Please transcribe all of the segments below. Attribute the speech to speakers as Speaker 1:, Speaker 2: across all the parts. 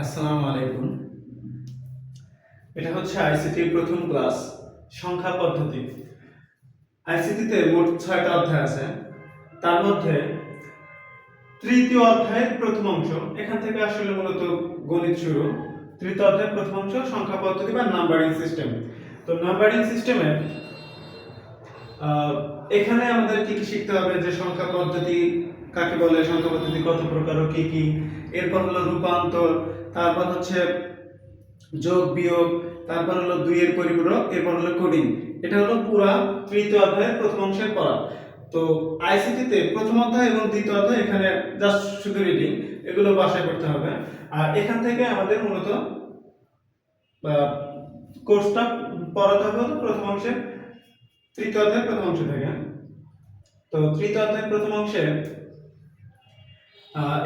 Speaker 1: আসসালামু আলাইকুম এটা হচ্ছে আইসিটির প্রথম ক্লাস সংখ্যা পদ্ধতি আইসিটিতে মোট ছয়টা অধ্যায় আছে তার মধ্যে তৃতীয় অধ্যায়ের প্রথম অংশ এখান থেকে আসলে মূলত গণিত শুরু তৃতীয় অধ্যায়ের প্রথম অংশ সংখ্যা পদ্ধতি বা নাম্বারিং সিস্টেম তো নাম্বারিং সিস্টেমে এখানে আমাদের কি কি শিখতে হবে যে সংখ্যা পদ্ধতি কাকে বলে সংখ্যা পদ্ধতি কত প্রকার ও কি কি এরপর হলো রূপান্তর তারপর হচ্ছে যোগ বিয়োগ তারপর হলো দুইয়ের পরিপূরক এরপর হলো কোডিং এটা হলো পুরা তৃতীয় অধ্যায়ের প্রথম অংশের পড়া তো আইসিটিতে প্রথম অধ্যায় এবং দ্বিতীয় অধ্যায় এখানে জাস্ট শুধু রিডিং এগুলো বাসায় করতে হবে আর এখান থেকে আমাদের মূলত কোর্সটা পড়াতে হবে প্রথম অংশে তৃতীয় অধ্যায়ের প্রথম অংশ থেকে তো তৃতীয় অধ্যায়ের প্রথম অংশে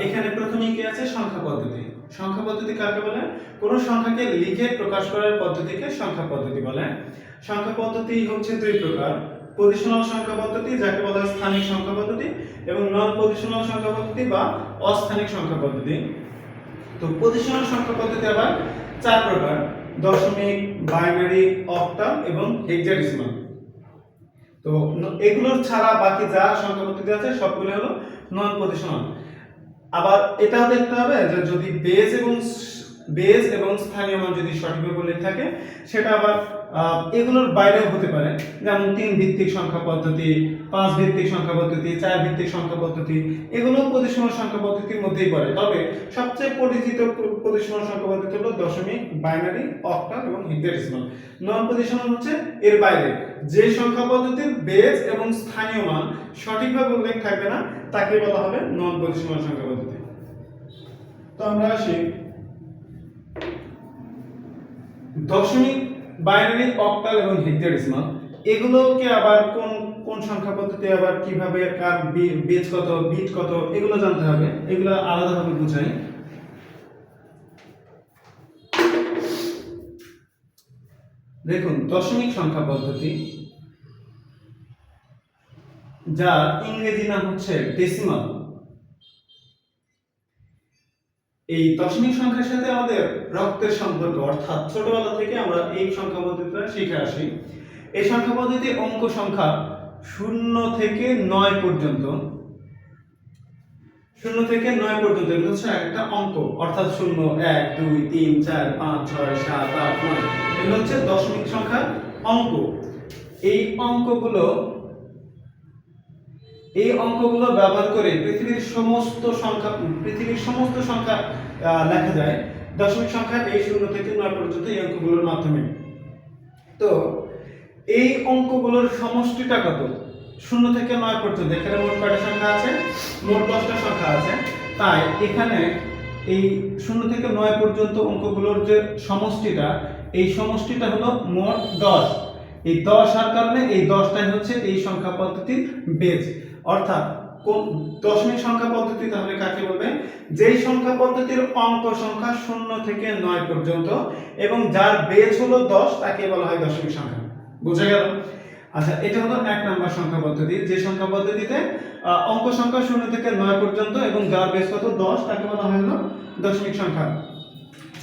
Speaker 1: এখানে প্রথমেই কি আছে সংখ্যা পদ্ধতি সংখ্যা পদ্ধতি কাকে বলে কোনো সংখ্যাকে লিখে প্রকাশ করার পদ্ধতিকে সংখ্যা পদ্ধতি বলে সংখ্যা পদ্ধতি হচ্ছে দুই প্রকার পজিশনাল সংখ্যা পদ্ধতি যাকে বলা হয় স্থানিক সংখ্যা পদ্ধতি এবং নন পজিশনাল সংখ্যা পদ্ধতি বা অস্থানিক সংখ্যা পদ্ধতি তো পজিশনাল সংখ্যা পদ্ধতি আবার চার প্রকার দশমিক বাইনারি অক্টাল এবং হেক্সাডেসিমাল তো এগুলো ছাড়া বাকি যা সংখ্যা পদ্ধতি আছে সবগুলো হলো নন পজিশনাল আবার এটাও দেখতে হবে যে যদি বেজ এবং বেজ এবং স্থানীয় মান যদি সঠিকভাবে উল্লেখ থাকে সেটা আবার এগুলোর বাইরেও হতে পারে যেমন তিন ভিত্তিক সংখ্যা পদ্ধতি পাঁচ ভিত্তিক সংখ্যা পদ্ধতি চার ভিত্তিক সংখ্যা পদ্ধতি এগুলো প্রতিসম সংখ্যা পদ্ধতির মধ্যেই পড়ে তবে সবচেয়ে পরিচিত প্রতিসম সংখ্যা পদ্ধতি হলো দশমিক বাইনারি অক্টাল এবং হেক্সাডেসিমাল নন প্রতিসম হচ্ছে এর বাইরে যে সংখ্যা পদ্ধতির বেজ এবং স্থানীয় মান সঠিকভাবে উল্লেখ থাকবে না তাকে বলা হবে নন প্রতিসীমান সংখ্যা পদ্ধতি তো আমরা আসি দশমিক বাইনারি অক্টাল এবং হেক্সাডেসিমাল এগুলোকে আবার কোন কোন সংখ্যা পদ্ধতি আবার কিভাবে কার বেজ কত বিট কত এগুলো জানতে হবে এগুলো আলাদাভাবে বুঝাই দেখুন দশমিক সংখ্যা পদ্ধতি যার ইংরেজি নাম হচ্ছে ডেসিমাল এই দশমিক সংখ্যার সাথে আমাদের রক্তের সম্পর্ক অর্থাৎ ছোটবেলা থেকে আমরা এই সংখ্যা পদ্ধতিটা শিখে আসি এই সংখ্যা পদ্ধতি অঙ্ক সংখ্যা শূন্য থেকে নয় পর্যন্ত শূন্য থেকে নয় পর্যন্ত এগুলো হচ্ছে একটা অঙ্ক অর্থাৎ শূন্য এক দুই তিন চার পাঁচ ছয় সাত আট নয় এগুলো হচ্ছে দশমিক সংখ্যার অঙ্ক এই অঙ্কগুলো এই অঙ্কগুলো ব্যবহার করে পৃথিবীর সমস্ত সংখ্যা পৃথিবীর সমস্ত সংখ্যা লেখা যায় দশমিক সংখ্যা এই শূন্য থেকে নয় পর্যন্ত এই অঙ্কগুলোর মাধ্যমে তো এই অঙ্কগুলোর সমষ্টিটা কত শূন্য থেকে নয় পর্যন্ত এখানে মোট কয়টা সংখ্যা আছে মোট দশটা সংখ্যা আছে তাই এখানে এই শূন্য থেকে নয় পর্যন্ত অঙ্কগুলোর যে সমষ্টিটা এই সমষ্টিটা হলো মোট দশ এই দশ হওয়ার কারণে এই দশটাই হচ্ছে এই সংখ্যা পদ্ধতির বেজ অর্থাৎ কোন দশমিক সংখ্যা পদ্ধতি তাহলে কাকে বলবে যেই সংখ্যা পদ্ধতির অঙ্ক সংখ্যা শূন্য থেকে নয় পর্যন্ত এবং যার বেজ হলো দশ তাকে বলা হয় দশমিক সংখ্যা বুঝে গেল আচ্ছা এটা হলো এক নম্বর সংখ্যা পদ্ধতি যে সংখ্যা পদ্ধতিতে অঙ্ক সংখ্যা শূন্য থেকে নয় পর্যন্ত এবং যার বেশ কত দশ তাকে বলা হয় দশমিক সংখ্যা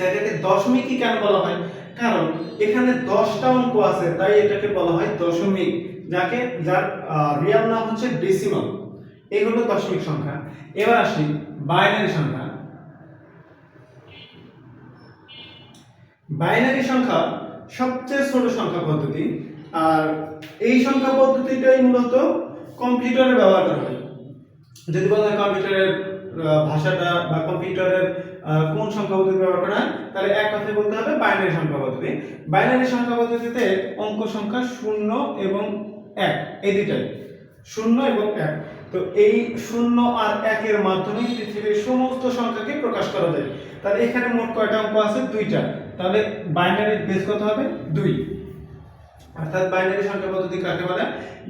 Speaker 1: এটাকে দশমিকই কেন বলা হয় কারণ এখানে দশটা অঙ্ক আছে তাই এটাকে বলা হয় দশমিক যাকে যার রিয়াল নাম হচ্ছে ডেসিমাল এগুলো দশমিক সংখ্যা এবার আসি বাইনারি সংখ্যা বাইনারি সংখ্যা সবচেয়ে ছোট সংখ্যা পদ্ধতি আর এই সংখ্যা পদ্ধতিটাই মূলত কম্পিউটারে ব্যবহার করা হয় যদি বলা হয় কম্পিউটারের ভাষাটা বা কম্পিউটারের কোন সংখ্যা পদ্ধতি ব্যবহার করা হয় তাহলে এক কথায় বলতে হবে বাইনারি সংখ্যা পদ্ধতি বাইনারি সংখ্যা পদ্ধতিতে অঙ্ক সংখ্যা শূন্য এবং এক এই দুইটাই শূন্য এবং এক তো এই শূন্য আর একের মাধ্যমে পৃথিবীর সমস্ত সংখ্যাকে প্রকাশ করা যায় তাহলে এখানে মোট কয়টা অঙ্ক আছে দুইটা তাহলে বাইনারির বেস কত হবে দুই অর্থাৎ বাইনারি সংখ্যা পদ্ধতি কাকে বলে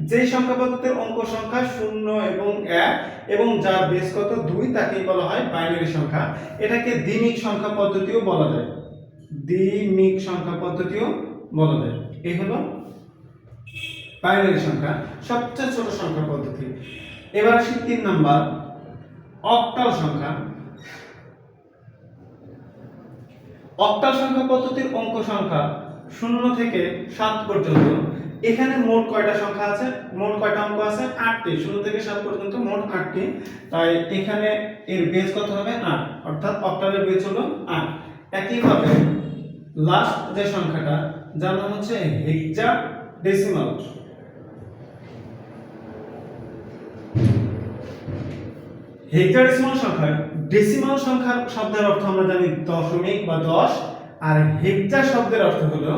Speaker 1: যেই সংখ্যা পদ্ধতির অঙ্ক সংখ্যা শূন্য এবং এক এবং যার বেস কত দুই তাকেই বলা হয় বাইনারি সংখ্যা এটাকে দ্বিমিক সংখ্যা পদ্ধতিও বলা যায় দ্বিমিক সংখ্যা পদ্ধতিও বলা যায় এই হলো বাইনারি সংখ্যা সবচেয়ে ছোট সংখ্যা পদ্ধতি এবার আসি তিন নম্বর অক্টাল সংখ্যা অক্টাল সংখ্যা পদ্ধতির অঙ্ক সংখ্যা শূন্য থেকে সাত পর্যন্ত এখানে মোট কয়টা সংখ্যা আছে মোট কয়টা অঙ্ক আছে আটটি শূন্য থেকে সাত পর্যন্ত মোট আটটি তাই এখানে এর বেজ কত হবে আট অর্থাৎ অক্টালের বেজ হল আট একইভাবে লাস্ট যে সংখ্যাটা যার নাম হচ্ছে হেক্সা ডেসিমাল হেক্টাডেসিমাল সংখ্যা ডেসিমাল সংখ্যার শব্দের অর্থ আমরা জানি দশমিক বা দশ আর হেক্টা শব্দের অর্থ হলো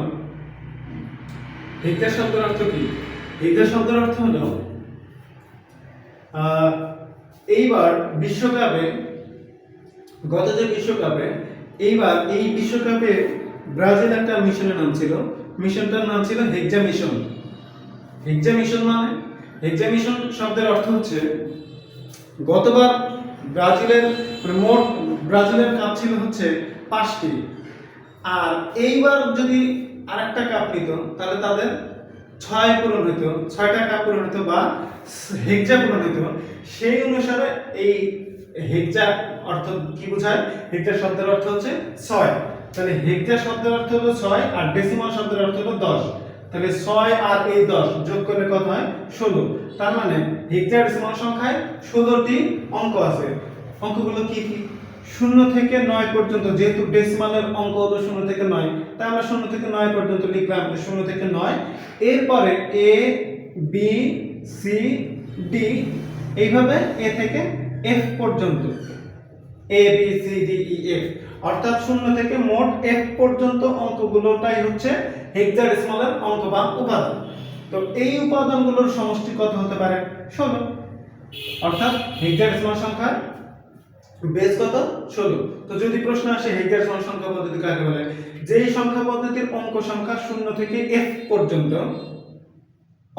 Speaker 1: হেক্টা শব্দের অর্থ কি হেক্টা শব্দের অর্থ হলো এইবার বিশ্বকাপে গত যে বিশ্বকাপে এইবার এই বিশ্বকাপে ব্রাজিল একটা মিশনের নাম ছিল মিশনটার নাম ছিল হেক্সা মিশন হেক্সা মিশন মানে হেক্সা মিশন শব্দের অর্থ হচ্ছে গতবার ব্রাজিলের মানে মোট ব্রাজিলের কাপ ছিল হচ্ছে পাঁচটি আর এইবার যদি আরেকটা কাপ নিত তাহলে তাদের ছয় পূরণ হইত ছয়টা কাপ পূরণ হইত বা হেক্সা পূরণ হইত সেই অনুসারে এই হেক্সা অর্থ কি বোঝায় হেক্সা শব্দের অর্থ হচ্ছে ছয় তাহলে হেগজা শব্দের অর্থ হলো ছয় আর ডেসিমাল শব্দের অর্থ হলো দশ তাহলে ছয় আর এই দশ যোগ করলে কত হয় ষোলো তার মানে হেক্সা ডেসিমাল সংখ্যায় ষোলোটি অঙ্ক আছে অঙ্কগুলো কি কি শূন্য থেকে নয় পর্যন্ত যেহেতু ডেসিমালের অঙ্ক হলো শূন্য থেকে নয় তাই আমরা শূন্য থেকে নয় পর্যন্ত লিখলাম শূন্য থেকে নয় এরপরে এ বি সি ডি এইভাবে এ থেকে এফ পর্যন্ত A B C D E F অর্থাৎ শূন্য থেকে মোট এফ পর্যন্ত অঙ্কগুলোটাই হচ্ছে হেক্সাডেসিমালের অঙ্ক বা উপাদান তো এই উপাদানগুলোর সমষ্টি কত হতে পারে ষোলো অর্থাৎ হেক্সাডেসিমাল সংখ্যা বেস কত ষোলো তো যদি প্রশ্ন আসে হেগের সংখ্যা পদ্ধতি কাকে বলে যেই সংখ্যা পদ্ধতির অঙ্ক সংখ্যা শূন্য থেকে এফ পর্যন্ত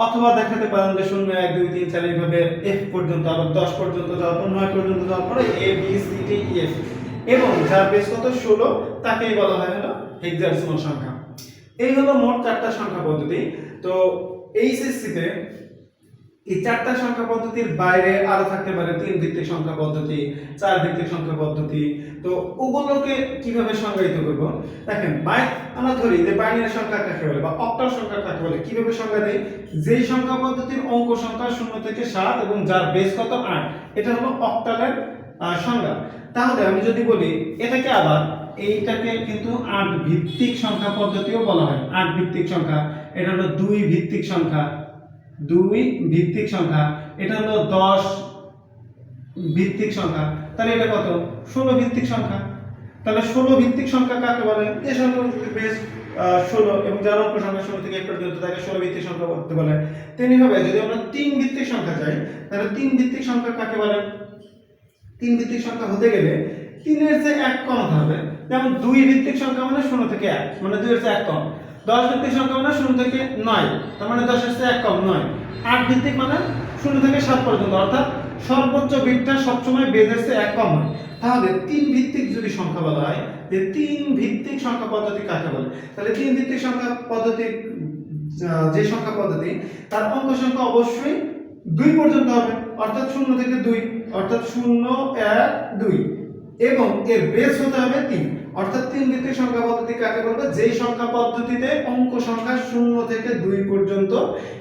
Speaker 1: অথবা দেখাতে পারেন যে শূন্য এক দুই তিন 4 এইভাবে এফ পর্যন্ত আবার দশ পর্যন্ত যাওয়ার পর 9 পর্যন্ত যাওয়ার পরে A B C D E e, F এবং যার বেস কত ষোলো তাকেই বলা হয় হলো হেগের সংখ্যা এই হলো মোট চারটা সংখ্যা পদ্ধতি তো এইচএসসিতে এই চারটা সংখ্যা পদ্ধতির বাইরে আরো থাকতে পারে তিন ভিত্তিক সংখ্যা পদ্ধতি চার ভিত্তিক সংখ্যা পদ্ধতি তো ওগুলোকে কিভাবে সংজ্ঞায়িত করব দেখেন বাই আমরা ধরি যে বাইনারি সংখ্যা কাকে বলে বা অক্টাল সংখ্যা কাকে বলে কিভাবে সংজ্ঞা দেই যেই সংখ্যা পদ্ধতির অঙ্ক সংখ্যা শূন্য থেকে সাত এবং যার বেস কত আট এটা হলো অক্টালের সংজ্ঞা তাহলে আমি যদি বলি এটাকে আবার এইটাকে কিন্তু আট ভিত্তিক সংখ্যা পদ্ধতিও বলা হয় আট ভিত্তিক সংখ্যা এটা হলো দুই ভিত্তিক সংখ্যা দুই ভিত্তিক সংখ্যা এটা হলো দশ ভিত্তিক সংখ্যা তাহলে এটা কত ষোলো ভিত্তিক সংখ্যা তাহলে ষোলো ভিত্তিক সংখ্যা কাকে বলে এ সংখ্যা বেশ ষোলো এবং যার অঙ্ক সংখ্যা ষোলো থেকে পর্যন্ত তাকে ষোলো ভিত্তিক সংখ্যা বলতে বলে তেমনিভাবে যদি আমরা তিন ভিত্তিক সংখ্যা চাই তাহলে তিন ভিত্তিক সংখ্যা কাকে বলে তিন ভিত্তিক সংখ্যা হতে গেলে তিনের চেয়ে এক কম হবে যেমন দুই ভিত্তিক সংখ্যা মানে ষোলো থেকে এক মানে দুইয়ের চেয়ে এক কম দশ ভিত্তিক সংখ্যা মানে শূন্য থেকে নয় তার মানে দশ আসছে এক কম নয় আট ভিত্তিক মানে শূন্য থেকে সাত পর্যন্ত অর্থাৎ সর্বোচ্চ ভিতটা সবসময় বেদেশে এক কম হয় তাহলে তিন ভিত্তিক যদি সংখ্যা বলা হয় যে তিন ভিত্তিক সংখ্যা পদ্ধতি কাকে বলে তাহলে তিন ভিত্তিক সংখ্যা পদ্ধতি যে সংখ্যা পদ্ধতি তার অঙ্ক সংখ্যা অবশ্যই দুই পর্যন্ত হবে অর্থাৎ শূন্য থেকে দুই অর্থাৎ শূন্য এক দুই এবং এর বেস হতে হবে তিন অর্থাৎ তিন ভিত্তিক সংখ্যা পদ্ধতি কাকে বলবো যেই সংখ্যা পদ্ধতিতে অঙ্ক সংখ্যা শূন্য থেকে দুই পর্যন্ত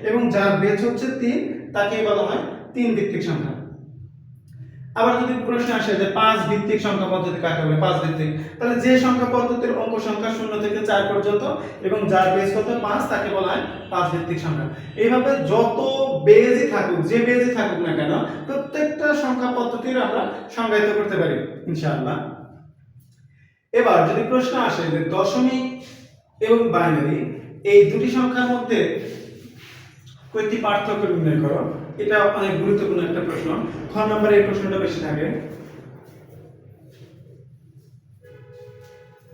Speaker 1: এবং যার বেচ হচ্ছে তিন তাকেই বলা হয় তিন ভিত্তিক সংখ্যা আবার যদি প্রশ্ন আসে যে পাঁচ ভিত্তিক সংখ্যা পদ্ধতি কাকে বলে পাঁচ ভিত্তিক তাহলে যে সংখ্যা পদ্ধতির অঙ্ক সংখ্যা শূন্য থেকে চার পর্যন্ত এবং যার বেজ কত পাঁচ তাকে বলা হয় পাঁচ ভিত্তিক সংখ্যা এইভাবে যত বেজই থাকুক যে বেজই থাকুক না কেন প্রত্যেকটা সংখ্যা পদ্ধতির আমরা সংজ্ঞায়িত করতে পারি ইনশাআল্লাহ এবার যদি প্রশ্ন আসে যে দশমিক এবং বাইনারি এই দুটি সংখ্যার মধ্যে কয়েকটি পার্থক্য নির্ণয় করো এটা অনেক গুরুত্বপূর্ণ একটা প্রশ্ন খ নম্বরে এই প্রশ্নটা বেশি থাকে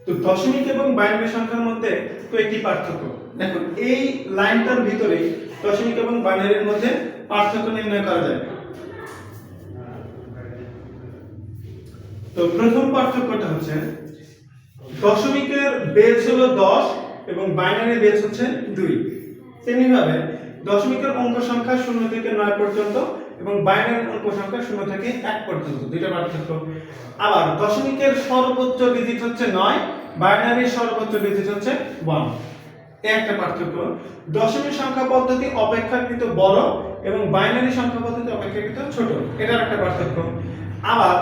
Speaker 1: তো দশমিক এবং বাইনারি সংখ্যার মধ্যে কয়েকটি পার্থক্য দেখো এই লাইনটার ভিতরে দশমিক এবং বাইনারির মধ্যে পার্থক্য নির্ণয় করা যায় তো প্রথম পার্থক্যটা হচ্ছে দশমিকের বেস হলো দশ এবং বাইনারি বেস হচ্ছে দুই তেমনিভাবে দশমিকের অঙ্ক সংখ্যা শূন্য থেকে নয় পর্যন্ত এবং বাইনারি অঙ্ক সংখ্যা শূন্য থেকে এক পর্যন্ত দুইটা পার্থক্য আবার দশমিকের সর্বোচ্চ ডিজিট হচ্ছে নয় বাইনারির সর্বোচ্চ ডিজিট হচ্ছে ওয়ান একটা পার্থক্য দশমিক সংখ্যা পদ্ধতি অপেক্ষাকৃত বড় এবং বাইনারি সংখ্যা পদ্ধতি অপেক্ষাকৃত ছোট এটার একটা পার্থক্য আবার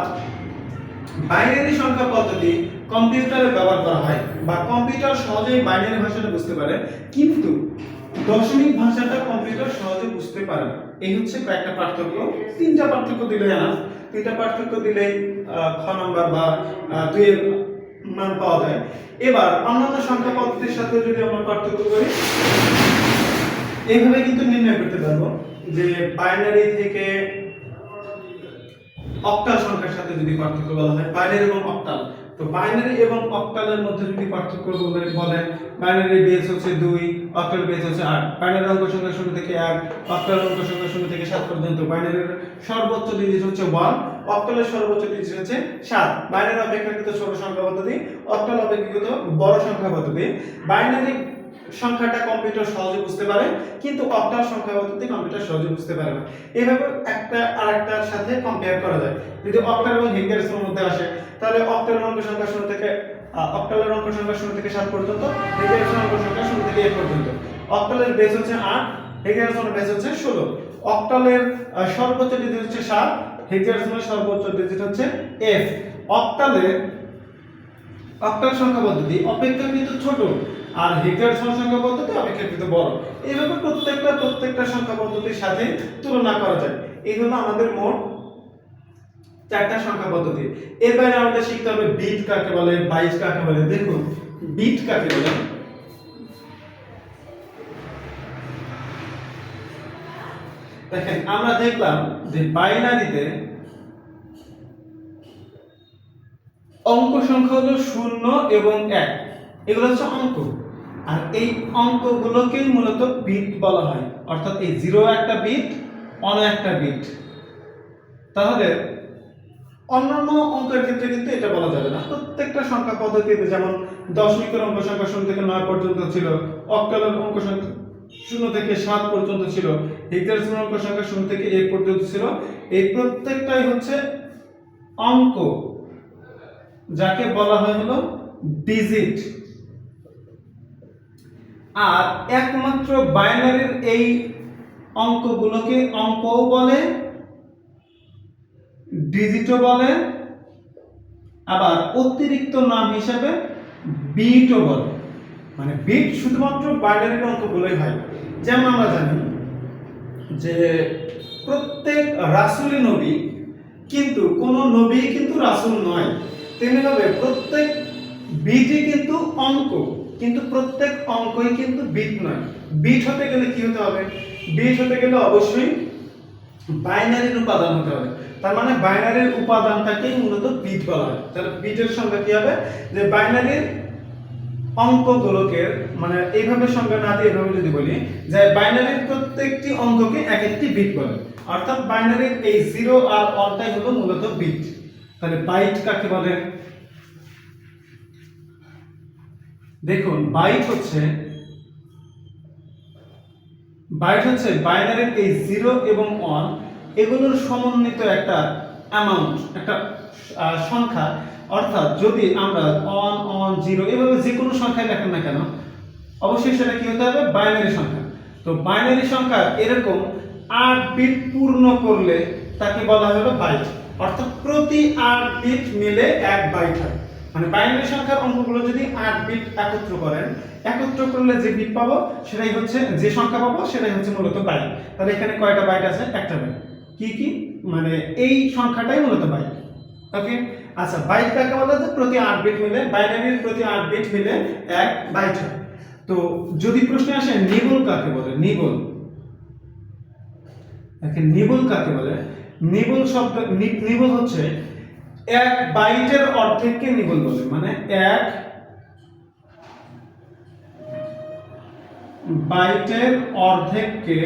Speaker 1: বাইনারি সংখ্যা পদ্ধতি কম্পিউটারে ব্যবহার করা হয় বা কম্পিউটার সহজেই বাইনারি ভাষাটা বুঝতে পারে কিন্তু দশমিক ভাষাটা কম্পিউটার সহজে বুঝতে পারে না এই হচ্ছে কয়েকটা পার্থক্য তিনটা পার্থক্য দিলে না তিনটা পার্থক্য দিলে খ নম্বর বা দুয়ের মান পাওয়া যায় এবার অন্যান্য সংখ্যা পদ্ধতির সাথে যদি আমরা পার্থক্য করি এইভাবে কিন্তু নির্ণয় করতে পারবো যে বাইনারি থেকে অক্টাল সংখ্যার সাথে যদি পার্থক্য বলা হয় বাইনারি এবং অক্টাল তো বাইনারি এবং অক্টালের মধ্যে যদি পার্থক্য বলেন বাইনারি বেস হচ্ছে দুই অক্টাল বেস হচ্ছে আট বাইনারি অঙ্ক সংখ্যা শুরু থেকে এক অক্টাল অঙ্ক সংখ্যা শুরু থেকে সাত পর্যন্ত বাইনারির সর্বোচ্চ ডিজিট হচ্ছে ওয়ান অক্টালের সর্বোচ্চ ডিজিট হচ্ছে সাত বাইনারি অপেক্ষাকৃত ছোট সংখ্যা পদ্ধতি অক্টাল অপেক্ষাকৃত বড় সংখ্যা পদ্ধতি বাইনারি সংখ্যাটা কম্পিউটার সহজে বুঝতে পারে কিন্তু অক্টাল সংখ্যা পদ্ধতি কম্পিউটার সহজে বুঝতে পারে না এভাবে একটা আর একটার সাথে কম্পেয়ার করা যায় যদি অক্টাল এবং হেক্সাডেসিমাল মধ্যে আসে তাহলে অক্টালের অঙ্ক সংখ্যা শুরু থেকে অক্টালের অঙ্ক সংখ্যা শুরু থেকে সাত পর্যন্ত হেক্সাডেসিমাল অঙ্ক সংখ্যা শুরু থেকে এক পর্যন্ত অক্টালের বেস হচ্ছে আট হেক্সাডেসিমাল বেস হচ্ছে ষোলো অক্টালের সর্বোচ্চ ডিজিট হচ্ছে সাত হেক্সাডেসিমালের সর্বোচ্চ ডিজিট হচ্ছে এফ অক্টালের অক্টাল সংখ্যা পদ্ধতি অপেক্ষাকৃত ছোট আর হেক্টর সংখ্যা পদ্ধতি অপেক্ষাকৃত বড় এইভাবে প্রত্যেকটা প্রত্যেকটা সংখ্যা পদ্ধতির সাথে তুলনা করা যায় এই হলো আমাদের মোট চারটা সংখ্যা পদ্ধতি এর বাইরে আমাদের শিখতে হবে বিট কাকে বলে বাইশ কাকে বলে দেখুন বিট কাকে বলে দেখেন আমরা দেখলাম যে বাইনারিতে অঙ্ক সংখ্যা হলো শূন্য এবং এক এগুলো হচ্ছে অঙ্ক আর এই অঙ্কগুলোকেই মূলত বিট বলা হয় অর্থাৎ এই জিরো একটা বিট অন একটা বিট তাহলে অন্যান্য অঙ্কের ক্ষেত্রে কিন্তু এটা বলা যাবে না প্রত্যেকটা সংখ্যা পদ্ধতিতে যেমন দশমিকের অঙ্ক সংখ্যা শূন্য থেকে নয় পর্যন্ত ছিল অক্টালের অঙ্ক সংখ্যা শূন্য থেকে সাত পর্যন্ত ছিল হিক্সাডেসিমাল অঙ্ক সংখ্যা শূন্য থেকে এক পর্যন্ত ছিল এই প্রত্যেকটাই হচ্ছে অঙ্ক যাকে বলা হয় হলো ডিজিট আর একমাত্র বাইনারির এই অঙ্কগুলোকে অঙ্কও বলে ডিজিটও বলে আবার অতিরিক্ত নাম হিসাবে বিটও বলে মানে বিট শুধুমাত্র বাইনারির অঙ্কগুলোই হয় যেমন আমরা জানি যে প্রত্যেক রাসুলি নবী কিন্তু কোনো নবী কিন্তু রাসুল নয় তেমনিভাবে প্রত্যেক বিটি কিন্তু অঙ্ক কিন্তু প্রত্যেক অঙ্কই কিন্তু বিট নয় বিট হতে গেলে কি হতে হবে বিট হতে গেলে অবশ্যই বাইনারির উপাদান হতে হবে তার মানে বাইনারির উপাদানটাকেই মূলত বিট বলা হয় তাহলে বিটের সংখ্যা কি হবে যে বাইনারির অঙ্কগুলোকে মানে এইভাবে সংখ্যা না দিয়ে এভাবে যদি বলি যে বাইনারির প্রত্যেকটি অঙ্ককে এক একটি বিট বলে অর্থাৎ বাইনারির এই জিরো আর অনটাই হলো মূলত বিট তাহলে বাইট কাকে বলে দেখুন বাইট হচ্ছে বাইট হচ্ছে বাইনারির এই জিরো এবং ওয়ান এগুলোর সমন্বিত একটা অ্যামাউন্ট একটা সংখ্যা অর্থাৎ যদি আমরা অন অন জিরো এভাবে যে কোনো সংখ্যায় দেখেন না কেন অবশ্যই সেটা কি হতে হবে বাইনারি সংখ্যা তো বাইনারি সংখ্যা এরকম আট বিট পূর্ণ করলে তাকে বলা হলো বাইট অর্থাৎ প্রতি আট বিট মিলে এক বাইট হয় মানে বাইনারি সংখ্যার অঙ্কগুলো যদি আট বিট একত্র করেন একত্র করলে যে বিট পাবো সেটাই হচ্ছে যে সংখ্যা পাবো সেটাই হচ্ছে মূলত বাইট তাহলে এখানে কয়টা বাইট আছে একটা বাইট কি কি মানে এই সংখ্যাটাই মূলত বাইট ওকে আচ্ছা বাইট কাকে বলা যায় প্রতি আট বিট মিলে বাইনারির প্রতি আট বিট মিলে এক বাইট হয় তো যদি প্রশ্ন আসে নিবল কাকে বলে নিবল নিবল কাকে বলে নিবল শব্দ নিবল হচ্ছে এক বাইটের অর্ধেককে নিবল বলে মানে এক বাইটের অর্ধেককে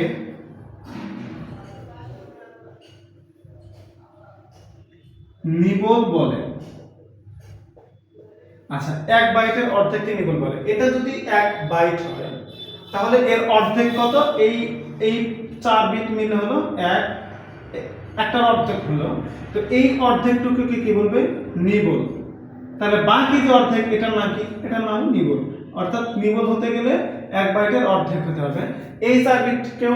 Speaker 1: নিবল বলে আচ্ছা এক বাইটের অর্ধেককে নিবল বলে এটা যদি এক বাইট হয় তাহলে এর অর্ধেক কত এই এই চার বিট মিলে হলো এক একটা অর্ধেক হলো তো এই অর্ধেকটুকুকে কি বলবে নিবল তাহলে বাকি যে অর্ধেক এটার নাম কি এটার নাম নিবল অর্থাৎ নিবল হতে গেলে এক বাইটের অর্ধেক হতে হবে এই চার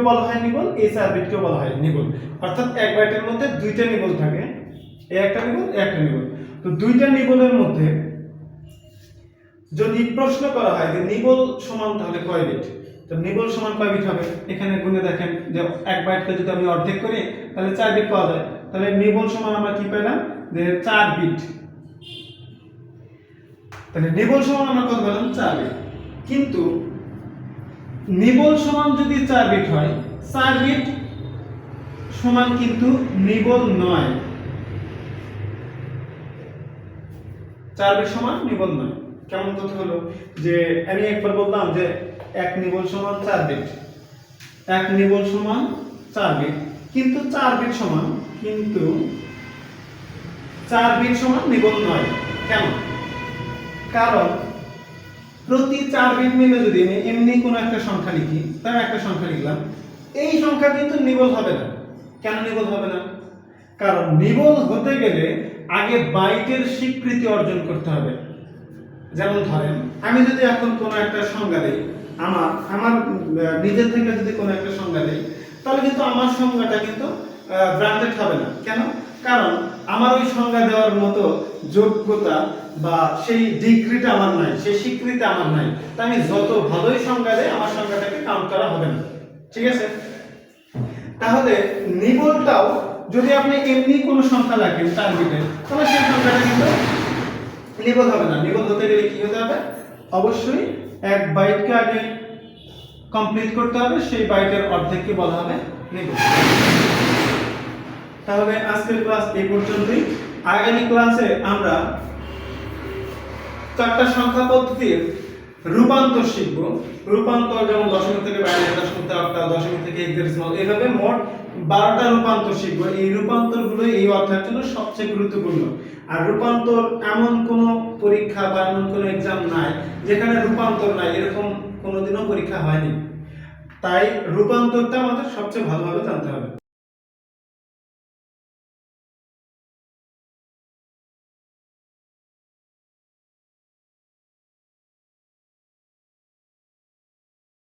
Speaker 1: বলা হয় নিবল এই চার বলা হয় নিবল অর্থাৎ এক বাইটের মধ্যে দুইটা নিবল থাকে একটা নিবল একটা নিবল তো দুইটা নিবলের মধ্যে যদি প্রশ্ন করা হয় যে নিবল সমান তাহলে কয় বিট তো নিবল সমান কয় বিট হবে এখানে গুণে দেখেন যে এক বাইটকে যদি আমি অর্ধেক করি তাহলে চার বিট পাওয়া যায় তাহলে নিবল সমান আমরা কি পেলাম যে চার বিট তাহলে নিবল সমান আমরা কত পেলাম চার বিট কিন্তু নিবল সমান যদি চার বিট হয় চার বিট সমান কিন্তু নিবল নয় চার বিট সমান নিবল নয় কেমন কথা হলো যে আমি একবার বললাম যে এক নিবল সমান চার বিট এক নিবল সমান চার বিট কিন্তু চার বিট সমান কিন্তু চার বিট সমান নিবল নয় কেন কারণ প্রতি চার বিট মিলে যদি আমি এমনি কোনো একটা সংখ্যা লিখি তাহলে একটা সংখ্যা লিখলাম এই সংখ্যা কিন্তু নিবল হবে না কেন নিবল হবে না কারণ নিবল হতে গেলে আগে বাইটের স্বীকৃতি অর্জন করতে হবে যেমন ধরেন আমি যদি এখন কোনো একটা সংজ্ঞা দিই আমার আমার নিজের থেকে যদি কোনো একটা সংজ্ঞা দেয় তাহলে কিন্তু আমার সংজ্ঞাটা কিন্তু ব্রান্ডেড হবে না কেন কারণ আমার ওই সংজ্ঞা দেওয়ার মতো যোগ্যতা বা সেই ডিগ্রিটা আমার নাই সেই স্বীকৃতি আমার নাই তা আমি যত ভালোই সংজ্ঞা দেয় আমার সংজ্ঞাটাকে কাউন্ট করা হবে না ঠিক আছে তাহলে নিবলটাও যদি আপনি এমনি কোনো সংখ্যা রাখেন টার্গেটে তাহলে সেই সংখ্যাটা কিন্তু নিবল হবে না নিবল হতে গেলে কি হতে হবে অবশ্যই এক বাইটকে আগে কমপ্লিট করতে হবে সেই বাইটের অর্ধেককে বলা হবে তাহলে আজকের ক্লাস এই পর্যন্তই আগামী ক্লাসে আমরা চারটা সংখ্যা পদ্ধতির রূপান্তর শিখবো রূপান্তর যেমন দশমিক থেকে বাইরে দশমিক থেকে অক্টাল দশমিক থেকে এক্সেসিমাল এভাবে মোট বারোটা রূপান্তর শিখবো এই রূপান্তরগুলো এই অধ্যায়ের জন্য সবচেয়ে গুরুত্বপূর্ণ আর রূপান্তর এমন কোনো পরীক্ষা বা এমন কোনো এক্সাম নাই যেখানে রূপান্তর নাই এরকম কোনোদিনও পরীক্ষা হয়নি তাই রূপান্তরটা আমাদের সবচেয়ে ভালোভাবে জানতে হবে